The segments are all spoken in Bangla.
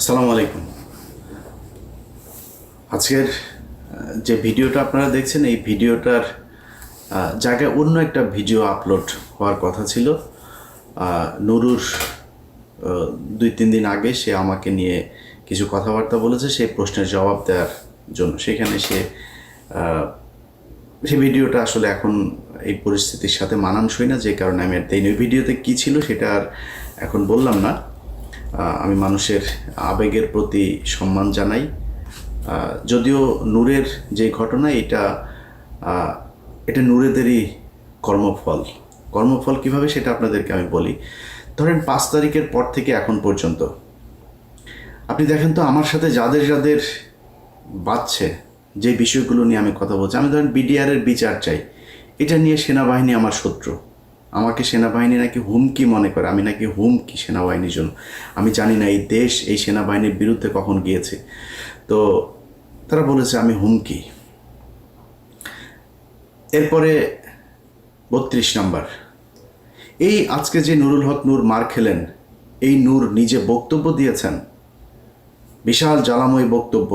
আসসালামু আলাইকুম। আজকের যে ভিডিওটা আপনারা দেখছেন, এই ভিডিওটার জায়গায় অন্য একটা ভিডিও আপলোড হওয়ার কথা ছিল। নুরুর দুই তিন দিন আগে সে আমাকে নিয়ে কিছু কথাবার্তা বলেছে, সেই প্রশ্নের জবাব দেওয়ার জন্য। সেখানে সে সেই ভিডিওটা আসলে এখন এই পরিস্থিতির সাথে মানানসই না, যে কারণে আমি আর ওই ভিডিওতে কী ছিল সেটা আর এখন বললাম না। আমি মানুষের আবেগের প্রতি সম্মান জানাই। যদিও নূরের যে ঘটনা, এটা এটা নূরেদেরই কর্মফল। কর্মফল কীভাবে সেটা আপনাদেরকে আমি বলি। ধরেন পাঁচ তারিখের পর থেকে এখন পর্যন্ত। আপনি দেখেন তো, আমার সাথে যাদের যাদের বাচ্চে যে বিষয়গুলো নিয়ে আমি কথা বলছি, আমি ধরেন বিডিআরের বিচার চাই। এটা নিয়ে সেনাবাহিনী আমার শত্রু। আমাকে সেনাবাহিনী নাকি হুমকি মনে করে, আমি নাকি হুমকি সেনাবাহিনীর জন্য। আমি জানি না এই দেশ এই সেনাবাহিনীর বিরুদ্ধে কখন গিয়েছে। তো তারা বলেছে, আমি হুমকি। এরপরে বত্রিশ নাম্বার। এই আজকে যে নুরুল হক নূর মার খেলেন, এই নূর নিজে বক্তব্য দিয়েছেন। বিশাল জ্বালাময় বক্তব্য।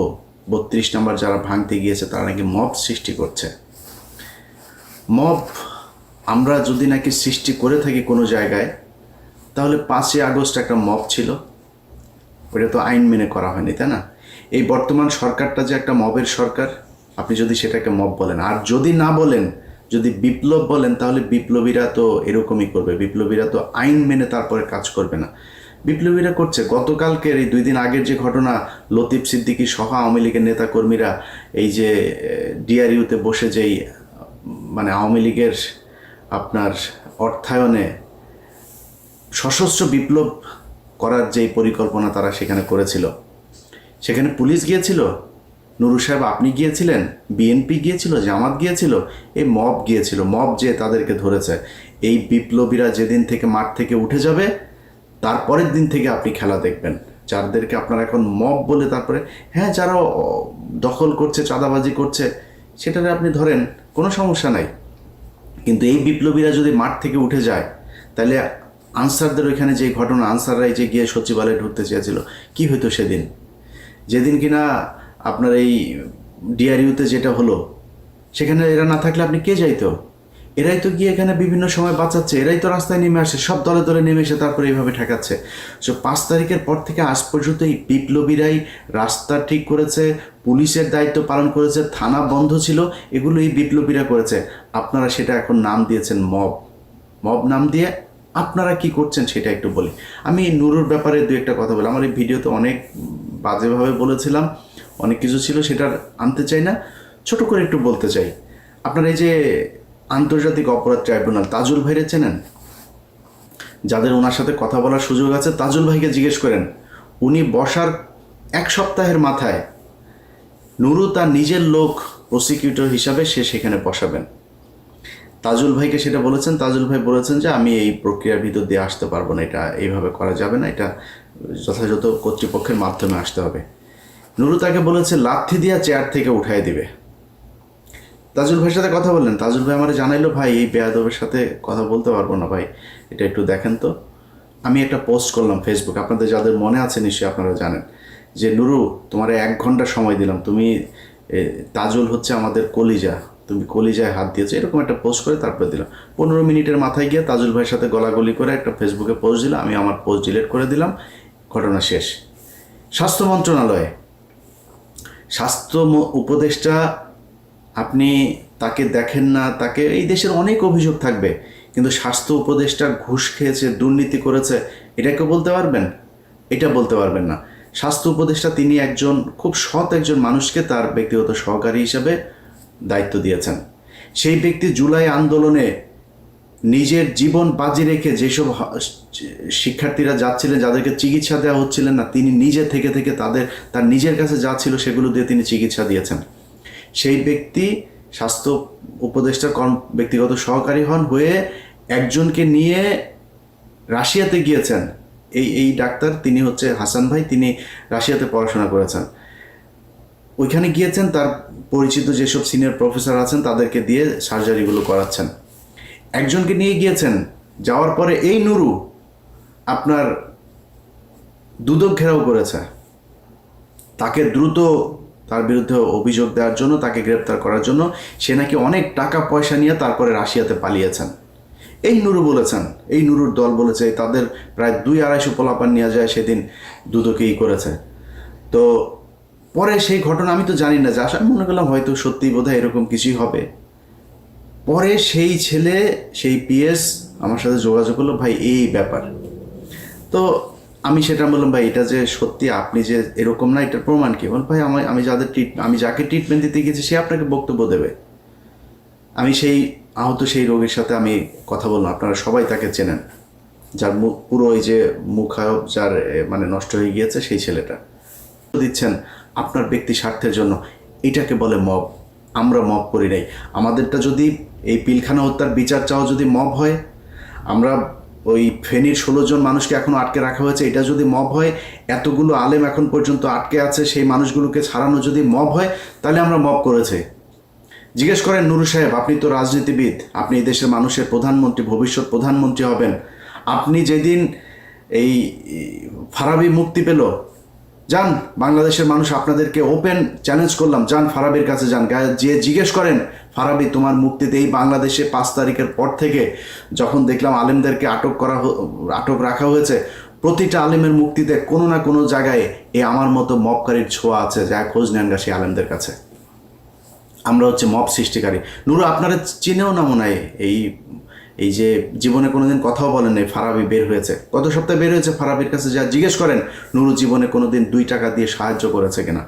বত্রিশ নাম্বার যারা ভাঙতে গিয়েছে, তারা নাকি মব সৃষ্টি করছে। মব আমরা যদি নাকি সৃষ্টি করে থাকি কোনো জায়গায়, তাহলে পাঁচই আগস্ট একটা মব ছিল। ওটা তো আইন মেনে করা হয়নি, তাই না? এই বর্তমান সরকারটা যে একটা মবের সরকার, আপনি যদি সেটাকে মব বলেন। আর যদি না বলেন, যদি বিপ্লব বলেন, তাহলে বিপ্লবীরা তো এরকমই করবে। বিপ্লবীরা তো আইন মেনে তারপরে কাজ করবে না। বিপ্লবীরা করছে। গতকালকের এই দুই দিন আগের যে ঘটনা, লতিফ সিদ্দিকী সহ আওয়ামী লীগের নেতাকর্মীরা এই যে ডিআরইউতে বসে যেই মানে আওয়ামী লীগের আপনার অর্থায়নে সশস্ত্র বিপ্লব করার যে পরিকল্পনা তারা সেখানে করেছিল, সেখানে পুলিশ গিয়েছিল, নুরু সাহেব আপনি গিয়েছিলেন, বিএনপি গিয়েছিল, জামাত গিয়েছিল, এই মব গিয়েছিল, মব যে তাদেরকে ধরেছে, এই বিপ্লবীরা যেদিন থেকে মাঠ থেকে উঠে যাবে, তারপরের দিন থেকে আপনি খেলা দেখবেন, যাদেরকে আপনারা এখন মব বলে তারপরে হ্যাঁ যারা দখল করছে, চাঁদাবাজি করছে, সেটারে আপনি ধরেন, কোনো সমস্যা নাই। কিন্তু এই বিপ্লবীরা যদি মাঠ থেকে উঠে যায়, তাহলে আনসারদের ওইখানে যে ঘটনা, আনসাররাই যে গিয়ে সচিবালয়ে ঢুকতে চেয়েছিল, কি হইতো সেদিন? যেদিন কিনা আপনার এই ডিআরইউতে যেটা হলো, সেখানে এরা না থাকলে আপনি কে যাইতো? এরাই তো গিয়ে এখানে বিভিন্ন সময় বাঁচাচ্ছে, এরাই তো রাস্তায় নেমে আসে, সব দলে দলে নেমে এসে তারপরে এইভাবে ঠেকাচ্ছে। সো পাঁচ তারিখের পর থেকে আজ পর্যন্ত এই বিপ্লবীরাই রাস্তা ঠিক করেছে, পুলিশের দায়িত্ব পালন করেছে, থানা বন্ধ ছিল, এগুলো এই বিপ্লবীরা করেছে। আপনারা সেটা এখন নাম দিয়েছেন মব। মব নাম দিয়ে আপনারা কি করছেন সেটা একটু বলি। আমি নুরুর ব্যাপারে দু একটা কথা বলি। আমার এই ভিডিওতে অনেক বাজেভাবে বলেছিলাম, অনেক কিছু ছিল সেটা আনতে চাই না। ছোট করে একটু বলতে চাই। আপনার এই যে আন্তর্জাতিক অপরাধ ট্রাইব্যুনাল তাজুল ভাইরে চেনেন? যাদের ওনার সাথে কথা বলার সুযোগ আছে, তাজুল ভাইকে জিজ্ঞেস করেন। উনি বসার এক সপ্তাহের মাথায় নুরু তার নিজের লোক প্রসিকিউটর হিসাবে সে সেখানে বসাবেন। তাজুল ভাইকে সেটা বলেছেন। তাজুল ভাই বলেছেন যে, আমি এই প্রক্রিয়ার ভিতর দিয়ে আসতে পারব না। এটা এইভাবে করা যাবে না। এটা যথাযথ কর্তৃপক্ষের মাধ্যমে আসতে হবে। নুরু তাকে বলেছে, লাথি দিয়া চেয়ার থেকে উঠাই দিবে। তাজুল ভাইয়ের সাথে কথা বললেন। তাজুল ভাই আমার জানাইলো, ভাই, এই বেয়াদবের সাথে কথা বলতে পারব না, ভাই। এটা একটু দেখেন তো। আমি একটা পোস্ট করলাম ফেসবুক আপনাদের যাদের মনে আছে নিশ্চয়ই আপনারা জানেন, যে, নুরু, তোমার এক ঘণ্টা সময় দিলাম। তুমি তাজুল হচ্ছে আমাদের কলিজা। তুমি কলিজায় হাত দিয়েছ। এরকম একটা পোস্ট করে তারপরে দিলাম। পনেরো মিনিটের মাথায় গিয়ে তাজুল ভাইয়ের সাথে গলাগলি করে একটা ফেসবুকে পোস্ট দিলাম। আমি আমার পোস্ট ডিলিট করে দিলাম। ঘটনা শেষ। স্বাস্থ্য মন্ত্রণালয়ে। স্বাস্থ্য উপদেষ্টা আপনি তাকে দেখেন না, তাকে এই দেশের অনেক অভিযোগ থাকবে, কিন্তু স্বাস্থ্য উপদেষ্টা ঘুষ খেয়েছে, দুর্নীতি করেছে এটাকে বলতে পারবেন? এটা বলতে পারবেন না। স্বাস্থ্য উপদেষ্টা তিনি একজন, খুব সৎ একজন মানুষকে তার ব্যক্তিগত সহকারী হিসাবে দায়িত্ব দিয়েছেন। সেই ব্যক্তি জুলাই আন্দোলনে নিজের জীবন বাজি রেখে যেসব শিক্ষার্থীরা যাচ্ছিলেন, যাদেরকে চিকিৎসা দেওয়া হচ্ছিলেন না, তিনি নিজে থেকে থেকে তাদের, তার নিজের কাছে যা ছিল সেগুলো দিয়ে তিনি চিকিৎসা দিয়েছেন। সেই ব্যক্তি স্বাস্থ্য উপদেষ্টার কর্ম, ব্যক্তিগত সহকারী হন হয়ে একজনকে নিয়ে রাশিয়াতে গিয়েছেন। এই এই ডাক্তার তিনি হচ্ছে হাসান ভাই, তিনি রাশিয়াতে পড়াশোনা করেছেন। ওইখানে গিয়েছেন, তার পরিচিত যেসব সিনিয়র প্রফেসর আছেন তাদেরকে দিয়ে সার্জারিগুলো করাচ্ছেন। একজনকে নিয়ে গিয়েছেন, যাওয়ার পরে এই নুরু আপনার দুদক ঘেরাও করেছে। তাকে দ্রুত তার বিরুদ্ধে অভিযোগ দেওয়ার জন্য, তাকে গ্রেপ্তার করার জন্য সে নাকি অনেক টাকা পয়সা নিয়ে তারপরে রাশিয়াতে পালিয়েছেন। এই নুরু বলেছেন, এই নুরুর দল বলেছে তাদের প্রায় দুই আড়াইশো পোলাপান নিয়ে যায় সেদিন দুদকেই করেছে। তো পরে সেই ঘটনা আমি তো জানি না যে আমি মনে করলাম হয়তো সত্যি বোধহয় এরকম কিছুই হবে। পরে সেই ছেলে, সেই পিএস আমার সাথে যোগাযোগ করল, ভাই, এই ব্যাপার। তো আমি সেটা বললাম, ভাই, এটা যে সত্যি আপনি যে এরকম না, এটার প্রমাণ কি? ভাই আমি আমি যাদের ট্রিট আমি যাকে ট্রিটমেন্ট দিতে গেছি সে আপনাকে বক্তব্য দেবে। আমি সেই, আহত সেই রোগীর সাথে আমি কথা বললাম, আপনারা সবাই তাকে চেনেন। যার মুখ পুরো ওই যে মুখায়ব, যার মানে নষ্ট হয়ে গিয়েছে, সেই ছেলেটা। দিচ্ছেন আপনার ব্যক্তি স্বার্থের জন্য। এটাকে বলে মব। আমরা মব করি নাই। আমাদেরটা যদি এই পিলখানা হত্যার বিচার চাওয়া যদি মব হয়, আমরা ওই ফেনীর ষোলো জন মানুষকে এখনও আটকে রাখা হয়েছে। এটা যদি মব হয়, এতগুলো আলেম এখন পর্যন্ত আটকে আছে, সেই মানুষগুলোকে ছাড়ানো যদি মব হয়, তাহলে আমরা মব করেছে। জিজ্ঞেস করেন নুরু সাহেব, আপনি তো রাজনীতিবিদ, আপনি এই দেশের মানুষের প্রধানমন্ত্রী, ভবিষ্যৎ প্রধানমন্ত্রী হবেন। আপনি যেদিন এই ফারাবি মুক্তি পেল যান, বাংলাদেশের মানুষ আপনাদেরকে ওপেন চ্যালেঞ্জ করলাম। যান, ফারাবির কাছে যান। যে জিজ্ঞেস করেন, ফারাবি, তোমার মুক্তিতে এই বাংলাদেশে পাঁচ তারিখের পর থেকে যখন দেখলাম আলেমদেরকে আটক করা আটক রাখা হয়েছে, প্রতিটা আলেমের মুক্তিতে কোনো না কোনো জায়গায় এই আমার মতো মপকারীর ছোঁয়া আছে, যা খোঁজ নেন গা সেই আলেমদের কাছে। আমরা হচ্ছে মপ সৃষ্টিকারী। নুরু, আপনারা চিনেও না মনে হয় এই এই যে জীবনে কোনোদিন কথাও বলেন নাই ফারাবি বের হয়েছে। গত সপ্তাহে বের হয়েছে ফারাবির কাছে, যা জিজ্ঞেস করেন, নুরু জীবনে কোনোদিন দুই টাকা দিয়ে সাহায্য করেছে কিনা?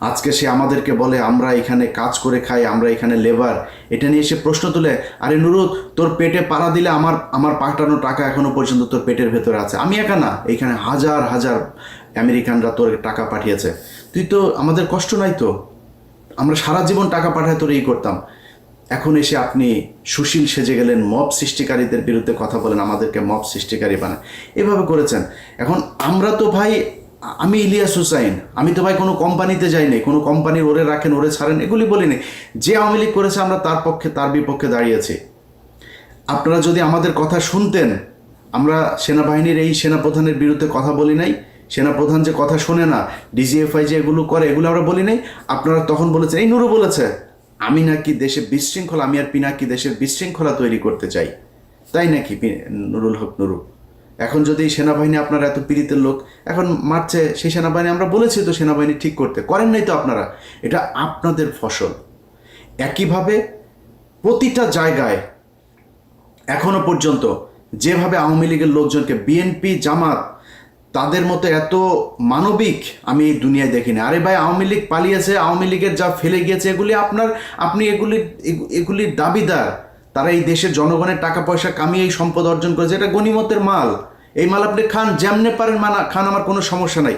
আজকে সে আমাদেরকে বলে, আমরা এখানে কাজ করে খাই, আমরা এখানে লেবার এটা নিয়ে সে প্রশ্ন তুলে, আরে নুরু, তোর পেটে পাড়া দিলে আমার আমার পাঠানো টাকা এখনও পর্যন্ত তোর পেটের ভেতরে আছে। আমি একা না, এখানে হাজার হাজার আমেরিকানরা তোর টাকা পাঠিয়েছে। তুই তো, আমাদের কষ্ট নাই তো। আমরা সারা জীবন টাকা পাঠায় তোর এই করতাম। এখন এসে আপনি সুশীল সেজে গেলেন, মব সৃষ্টিকারীদের বিরুদ্ধে কথা বলেন, আমাদেরকে মব সৃষ্টিকারী বানান। এভাবে করেছেন। এখন আমরা তো ভাই, আমি ইলিয়াস হুসাইন, আমি তো ভাই কোনো কোম্পানিতে যাইনি, কোনো কোম্পানির ওরে রাখেন, ওরে ছাড়েন, এগুলি বলিনি। যে আওয়ামী লীগ করেছে, আমরা তার পক্ষে, তার বিপক্ষে দাঁড়িয়েছি আপনারা যদি আমাদের কথা শুনতেন, আমরা সেনাবাহিনীর এই সেনাপ্রধানের বিরুদ্ধে কথা বলি নাই, সেনাপ্রধান যে কথা শোনে না ডিজিএফআই যে এগুলো করে, এগুলো আমরা বলি নাই। আপনারা তখন বলেছেন, এই নুরু বলেছে আমি নাকি দেশে বিশৃঙ্খলা, আমি আর পিনাকি দেশের বিশৃঙ্খলা তৈরি করতে চাই। তাই নাকি নুরুল হক নুরু? এখন যদি সেনাবাহিনী আপনার এত পীড়িতের লোক, এখন মারছে সেই সেনাবাহিনী, আমরা বলেছি তো সেনাবাহিনী ঠিক করতে। করেন নাই তো আপনারা? এটা আপনাদের ফসল। একইভাবে প্রতিটা জায়গায় এখনও পর্যন্ত যেভাবে আওয়ামী লীগের লোকজনকে, বিএনপি, জামাত তাদের মতো এত মানবিক আমি এই দুনিয়ায় দেখিনি। আরে ভাই, আওয়ামী লীগ পালিয়েছে, আওয়ামী লীগের যা ফেলে গিয়েছে, এগুলি আপনার, আপনি এগুলি এগু- এগুলির দাবিদার। তারা এই দেশের জনগণের টাকা পয়সা কামিয়ে এই সম্পদ অর্জন করেছে, এটা গণিমতের মাল। এই মাল আপনি খান, যেমনে পারেন মানা, খান, আমার কোনো সমস্যা নাই।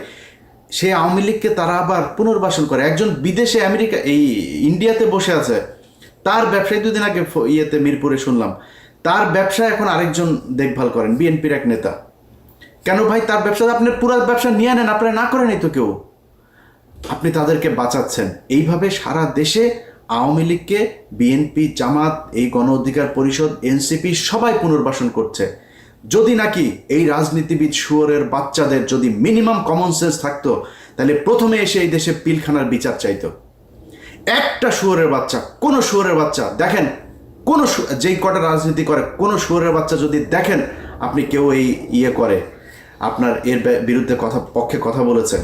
সে আওয়ামী লীগকে তারা আবার পুনর্বাসন করে। একজন বিদেশে আমেরিকা, এই ইন্ডিয়াতে বসে আছে, তার ব্যবসায়ী দুদিন আগে ইয়েতে মিরপুরে শুনলাম, তার ব্যবসা এখন আরেকজন দেখভাল করেন, বিএনপির এক নেতা। কেন ভাই, তার ব্যবসা আপনি পুরো ব্যবসা নিয়ে নেন, আপনারা না করেন তো কেউ? আপনি তাদেরকে বাঁচাচ্ছেন। এইভাবে সারা দেশে আওয়ামী লীগকে, বিএনপি, জামাত, এই গণ অধিকার পরিষদ, এনসিপি সবাই পুনর্বাসন করছে। যদি নাকি এই রাজনীতিবিদ শুয়োরের বাচ্চাদের যদি মিনিমাম কমন সেন্স থাকতো, তাহলে প্রথমে এসে এই দেশে পিলখানার বিচার চাইতো। একটা শুয়োরের বাচ্চা, কোনো শুয়োরের বাচ্চা, দেখেন, কোনো যেই কটা রাজনীতি করে, কোনো শুয়োরের বাচ্চা যদি দেখেন, আপনি কেউ এই ইয়ে করে। আপনার এর বিরুদ্ধে কথা, পক্ষে কথা বলেছে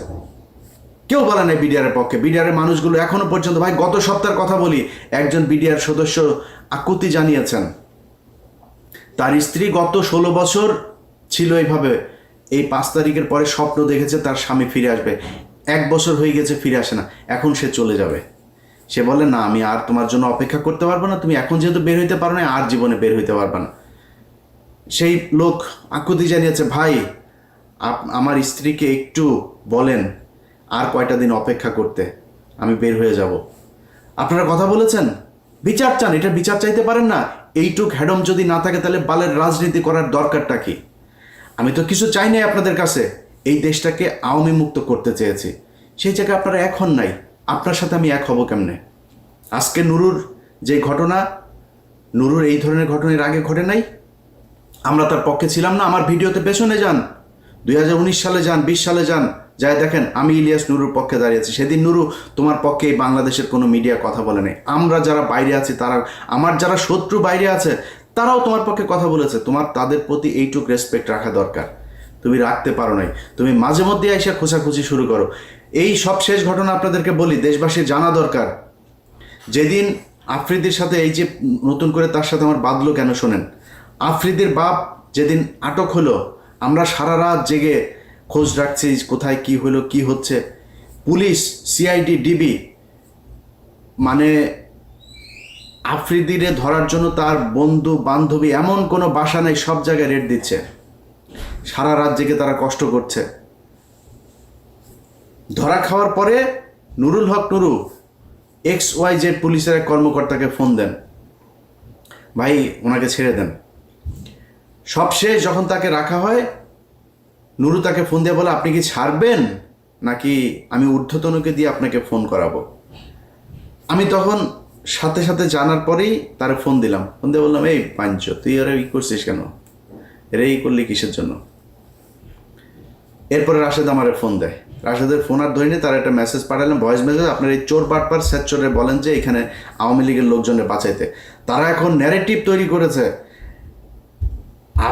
কেউ বলে নাই বিডিআরের পক্ষে। বিডিআরের মানুষগুলো এখনও পর্যন্ত, ভাই, গত সপ্তাহের কথা বলি, একজন বিডিআর সদস্য আকুতি জানিয়েছেন। তার স্ত্রী গত ষোলো বছর ছিল এইভাবে। এই পাঁচ তারিখের পরে স্বপ্ন দেখেছে তার স্বামী ফিরে আসবে। এক বছর হয়ে গেছে, ফিরে আসে না। এখন সে চলে যাবে। সে বলে না, আমি আর তোমার জন্য অপেক্ষা করতে পারব না। তুমি এখন যেহেতু বের হইতে পারো না, আর জীবনে বের হইতে পারবে না। সেই লোক আকুতি জানিয়েছে, ভাই আমার স্ত্রীকে একটু বলেন আর কয়টা দিন অপেক্ষা করতে। আমি বের হয়ে যাব। আপনারা কথা বলেছেন? বিচার চান, এটা বিচার চাইতে পারেন না। এইটুক হ্যাডম যদি না থাকে, তাহলে বালের রাজনীতি করার দরকারটা কি? আমি তো কিছু চাই নাই আপনাদের কাছে। এই দেশটাকে আওয়ামী মুক্ত করতে চেয়েছি। সেই জায়গায় আপনারা এখন নাই। আপনার সাথে আমি এক হব কেমনে? আজকে নুরুর যে ঘটনা, নুরুর এই ধরনের ঘটনার আগে ঘটে নাই? আমরা তার পক্ষে ছিলাম না। আমার ভিডিওতে পেছনে যান। দুই হাজার উনিশ সালে যান, বিশ সালে যান যাই দেখেন, আমি ইলিয়াস নুরুর পক্ষে দাঁড়িয়েছি সেদিন নুরু তোমার পক্ষে এই বাংলাদেশের কোনো মিডিয়া কথা বলে নাই। আমরা যারা বাইরে আছি, তারা, আমার যারা শত্রু বাইরে আছে, তারাও তোমার পক্ষে কথা বলেছে। তোমার, তাদের প্রতি এইটুক রেসপেক্ট রাখা দরকার। তুমি রাখতে পারো নাই। তুমি মাঝে মধ্যে এসে খোঁচাখুচি শুরু করো। এই সব শেষ ঘটনা আপনাদেরকে বলি, দেশবাসীর জানা দরকার। যেদিন আফ্রিদির সাথে এই যে নতুন করে তার সাথে আমার বাঁধলো কেন শোনেন? আফ্রিদির বাপ যেদিন আটক হলো আমরা সারা রাত জেগে খোঁজ রাখছি কোথায় কি হলো, কি হচ্ছে। পুলিশ সিআইডি ডিবি মানে আফ্রিদিরে ধরার জন্য তার বন্ধু, বান্ধবী, এমন কোনো বাসা নেই, সব জায়গায় রেড দিচ্ছে। সারা রাত জেগে তারা কষ্ট করছে। ধরা খাওয়ার পরে Nurul Haque Nuru X Y Z পুলিশের এক কর্মকর্তাকে ফোন দেন। ভাই, ওনাকে ছেড়ে দেন। সবশেষ যখন তাকে রাখা হয়, নুরু তাকে ফোন দিয়ে বলে, আপনি কি ছাড়বেন? নাকি আমি ঊর্ধ্বতনকে দিয়ে আপনাকে ফোন করাবো? আমি তখন সাথে সাথে জানার পরেই তার ফোন দিলাম। ফোন দিয়ে বললাম, এই পাঞ্চ, তুই এরা ই করছিস কেন? এরা ই করলি কিসের জন্য? এরপরে রাশেদ আমারে ফোন দেয়। রাশেদের ফোন আর ধরিনি, তার একটা মেসেজ পাঠালাম ভয়েস মেসেজ আপনার এই চোর বাটপার স্যাচরে বলেন যে এখানে আওয়ামী লীগের লোকজনের বাঁচাইতে। তারা এখন ন্যারেটিভ তৈরি করেছে।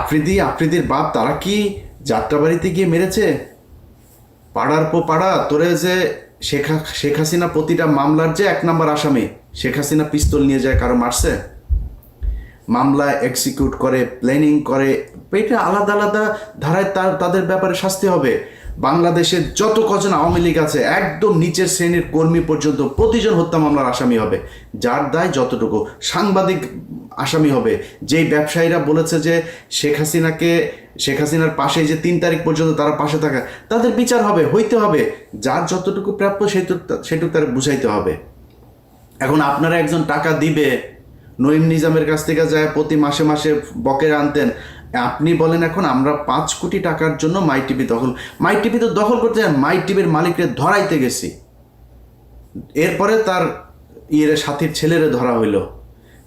আফ্রিদি আফ্রিদির বাপ, তারা কি যাত্রাবাড়িতে গিয়ে মেরেছে? পাড়ার পো পাড়া, তোরে যে শেখ শেখ হাসিনা প্রতিটা মামলার যে এক নাম্বার আসামি, শেখ হাসিনা পিস্তল নিয়ে যায় কারও মারছে? মামলা এক্সিকিউট করে প্ল্যানিং করে, এটা আলাদা আলাদা ধারায় তার, তাদের ব্যাপারে শাস্তি হবে। বাংলাদেশের যত কজন আওয়ামী লীগ আছে, একদম নিচের শ্রেণির কর্মী পর্যন্ত প্রতিজন হত্যা মামলার আসামি হবে। যার দায় যতটুকু। সাংবাদিক আসামি হবে। যেই ব্যবসায়ীরা বলেছে যে শেখ হাসিনাকে, শেখ হাসিনার পাশে যে তিন তারিখ পর্যন্ত তারা পাশে থাকা, তাদের বিচার হবে, হইতে হবে। যার যতটুকু প্রাপ্য সেটুকু সেটুকু তার বুঝাইতে হবে। এখন আপনারা একজন টাকা দিবে নঈম নিজামের কাছ থেকে যায় প্রতি মাসে মাসে বকের আনতেন আপনি বলেন এখন আমরা পাঁচ কোটি টাকার জন্য মাই টিভি দখল। মাই টিভি তো দখল করতে মাই টিভির মালিককে ধরাইতে গেছি। এরপরে তার ইয়ের, সাথীর ছেলেরে ধরা হইল।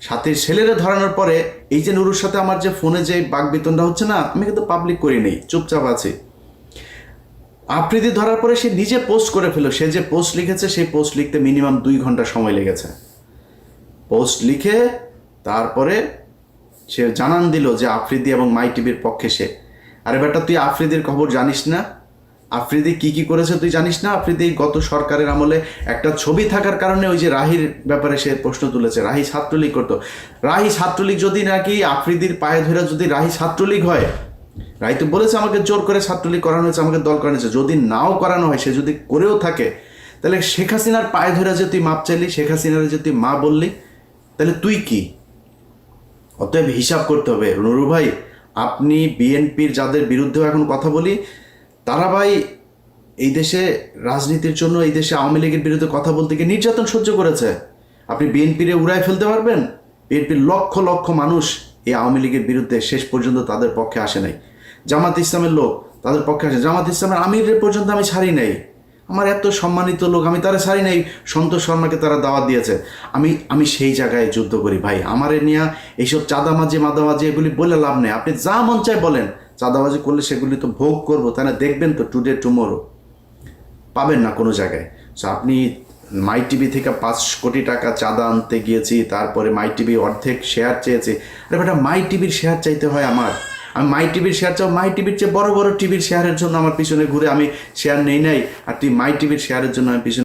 সাথীর ছেলেরে ধরানোর পরে এই যে নুরুর সাথে আমার যে ফোনে যে বাগবিতনটা হচ্ছে না, আমি কিন্তু পাবলিক করি নেই, চুপচাপ আছি। আফ্রিদি ধরার পরে সে নিজে পোস্ট করে ফেলো সে যে পোস্ট লিখেছে, সেই পোস্ট লিখতে মিনিমাম দুই ঘণ্টা সময় লেগেছে। পোস্ট লিখে তারপরে সে জানান দিল যে আফ্রিদি এবং মাই টিভির পক্ষে সে। আরে বেটা তুই আফ্রিদির খবর জানিস না? আফ্রিদি কি কি করেছে তুই জানিস না? আফ্রিদি গত সরকারের আমলে একটা ছবি থাকার কারণে ওই যে রাহির ব্যাপারে সে প্রশ্ন তুলেছে, রাহি ছাত্রলীগ করতো। রাহি ছাত্রলীগ যদি নাকি আফ্রিদির পায়ে ধরে যদি রাহি ছাত্রলীগ হয় রাই তো বলেছে আমাকে জোর করে ছাত্রলীগ করানো হয়েছে, আমাকে দল করানো হয়েছে। যদি নাও করানো হয়, সে যদি করেও থাকে, তাহলে শেখ হাসিনার পায়ে ধরে যে তুই মাপ চাইলি, শেখ হাসিনার যে তুই মা বললি, তাহলে তুই কি? অতএব হিসাব করতে হবে। নুরু ভাই, আপনি বিএনপির যাদের বিরুদ্ধেও এখন কথা বলি, তারা ভাই এই দেশে রাজনীতির জন্য, এই দেশে আওয়ামী লীগের বিরুদ্ধে কথা বলতে গিয়ে নির্যাতন সহ্য করেছে। আপনি বিএনপিরে উড়ায় ফেলতে পারবেন? বিএনপির লক্ষ লক্ষ মানুষ এই আওয়ামী লীগের বিরুদ্ধে শেষ পর্যন্ত তাদের পক্ষে আসে নাই। জামাত ইসলামের লোক তাদের পক্ষে আসে জামাত ইসলামের আমিরের পর্যন্ত আমি ছাড়ি নাই। আমার এত সম্মানিত লোক, আমি তারা ছাড়ি নাই। সন্তোষ শর্মাকে তারা দাওয়াত দিয়েছে। আমি আমি সেই জায়গায় যুদ্ধ করি, ভাই। আমারে নিয়ে এইসব চাঁদামাজি মাদামাজি এগুলি বলে লাভ নেই। আপনি যা মন চায় বলেন। চাঁদাবাজি করলে সেগুলি তো ভোগ করব। তাহলে দেখবেন তো টুডে, টুমোরো। পাবেন না কোনো জায়গায়। সো আপনি মাই টিভি থেকে পাঁচ কোটি টাকা চাঁদা আনতে গিয়েছি, তারপরে মাই টিভি অর্ধেক শেয়ার চেয়েছি। আরে বেটা মাই টিভির শেয়ার চাইতে হয় আমার। আমি মাই টিভির শেয়ার চাও, মাই টিভির চেয়ে বড় বড় টিভির শেয়ারের জন্য আমার পিছনে ঘুরে আমি শেয়ার নেই নাই। আর তুই মাই টিভির শেয়ারের জন্য আমি পিছনে